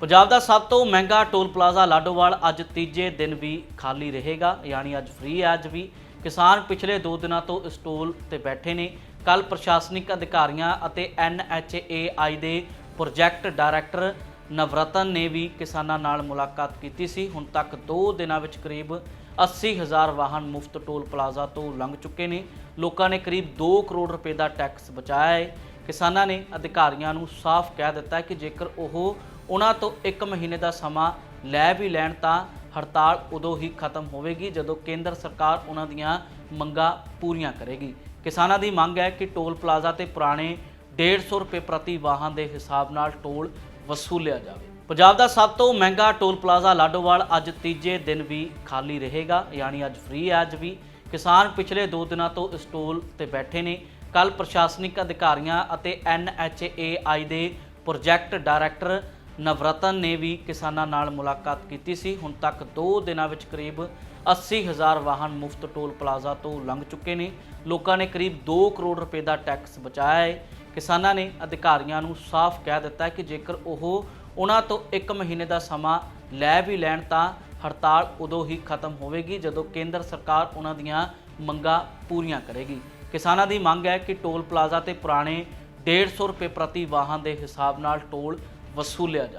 ਪੰਜਾਬ ਦਾ ਸਭ ਤੋਂ ਮਹਿੰਗਾ ਟੋਲ ਪਲਾਜ਼ਾ ਲਾਡੋਵਾਲ ਅੱਜ ਤੀਜੇ ਦਿਨ ਵੀ ਖਾਲੀ ਰਹੇਗਾ। ਯਾਨੀ ਅੱਜ ਫ੍ਰੀ ਹੈ। ਅੱਜ ਵੀ ਕਿਸਾਨ ਪਿਛਲੇ 2 ਦਿਨਾਂ ਤੋਂ ਇਸ ਟੋਲ ਤੇ ਬੈਠੇ ਨੇ। ਕੱਲ ਪ੍ਰਸ਼ਾਸਨਿਕ ਅਧਿਕਾਰੀਆਂ ਅਤੇ NHAI ਦੇ ਪ੍ਰੋਜੈਕਟ ਡਾਇਰੈਕਟਰ ਨਵਰਤਨ ਨੇ ਵੀ ਕਿਸਾਨਾਂ ਨਾਲ ਮੁਲਾਕਾਤ ਕੀਤੀ ਸੀ। ਹੁਣ ਤੱਕ 2 ਦਿਨਾਂ ਵਿੱਚ ਕਰੀਬ 80000 ਵਾਹਨ ਮੁਫਤ ਟੋਲ ਪਲਾਜ਼ਾ ਤੋਂ ਲੰਘ ਚੁੱਕੇ ਨੇ। ਲੋਕਾਂ ਨੇ ਕਰੀਬ 2 ਕਰੋੜ ਰੁਪਏ ਦਾ ਟੈਕਸ ਬਚਾਇਆ ਹੈ। ਕਿਸਾਨਾਂ ਨੇ ਅਧਿਕਾਰੀਆਂ ਨੂੰ ਸਾਫ਼ ਕਹਿ ਦਿੱਤਾ ਕਿ ਜੇਕਰ ਉਹ ਉਹਨਾਂ ਤੋਂ 1 ਮਹੀਨੇ ਦਾ ਸਮਾਂ ਲੈ ਵੀ ਲੈਣ ਤਾਂ ਹੜਤਾਲ ਉਦੋਂ ਹੀ ਖਤਮ ਹੋਵੇਗੀ ਜਦੋਂ ਕੇਂਦਰ ਸਰਕਾਰ ਉਹਨਾਂ ਦੀਆਂ ਮੰਗਾਂ ਪੂਰੀਆਂ ਕਰੇਗੀ। ਕਿਸਾਨਾਂ ਦੀ ਮੰਗ ਹੈ ਕਿ ਟੋਲ ਪਲਾਜ਼ਾ ਤੇ ਪੁਰਾਣੇ 150 ਰੁਪਏ ਪ੍ਰਤੀ ਵਾਹਨ ਦੇ ਹਿਸਾਬ ਨਾਲ ਟੋਲ ਵਸੂਲਿਆ ਜਾਵੇ। ਪੰਜਾਬ ਦਾ ਸਭ ਤੋਂ ਮਹਿੰਗਾ ਟੋਲ ਪਲਾਜ਼ਾ ਲਾਡੋਵਾਲ ਅੱਜ ਤੀਜੇ ਦਿਨ ਵੀ ਖਾਲੀ ਰਹੇਗਾ। ਯਾਨੀ ਅੱਜ ਫ੍ਰੀ ਹੈ, ਅੱਜ ਵੀ ਕਿਸਾਨ ਪਿਛਲੇ 2 ਦਿਨਾਂ ਤੋਂ ਇਸ ਟੋਲ ਤੇ ਬੈਠੇ ਨੇ। ਕੱਲ ਪ੍ਰਸ਼ਾਸਨਿਕ ਅਧਿਕਾਰੀਆਂ ਅਤੇ NHAI ਦੇ ਪ੍ਰੋਜੈਕਟ ਡਾਇਰੈਕਟਰ ਨਵਰਤਨ ਨੇ ਵੀ ਕਿਸਾਨਾਂ ਨਾਲ ਮੁਲਾਕਾਤ ਕੀਤੀ ਸੀ। ਹੁਣ ਤੱਕ 2 ਦਿਨਾਂ ਵਿੱਚ ਕਰੀਬ 80000 ਵਾਹਨ ਮੁਫਤ ਟੋਲ ਪਲਾਜ਼ਾ ਤੋਂ ਲੰਘ ਚੁੱਕੇ ਨੇ। ਲੋਕਾਂ ਨੇ ਕਰੀਬ 2 ਕਰੋੜ ਰੁਪਏ ਦਾ ਟੈਕਸ ਬਚਾਇਆ ਹੈ। ਕਿਸਾਨਾਂ ਨੇ ਅਧਿਕਾਰੀਆਂ ਨੂੰ ਸਾਫ਼ ਕਹਿ ਦਿੱਤਾ ਕਿ ਜੇਕਰ ਉਹ ਉਹਨਾਂ ਤੋਂ 1 ਮਹੀਨੇ ਦਾ ਸਮਾਂ ਲੈ ਵੀ ਲੈਣ ਤਾਂ ਹੜਤਾਲ ਉਦੋਂ ਹੀ ਖਤਮ ਹੋਵੇਗੀ ਜਦੋਂ ਕੇਂਦਰ ਸਰਕਾਰ ਉਹਨਾਂ ਦੀਆਂ ਮੰਗਾਂ ਪੂਰੀਆਂ ਕਰੇਗੀ। ਕਿਸਾਨਾਂ ਦੀ ਮੰਗ ਹੈ ਕਿ ਟੋਲ ਪਲਾਜ਼ਾ ਤੇ ਪੁਰਾਣੇ 150 ਰੁਪਏ ਪ੍ਰਤੀ ਵਾਹਨ ਦੇ ਹਿਸਾਬ ਨਾਲ ਟੋਲ ਵਸੂਲਿਆ ਜਾਵੇ।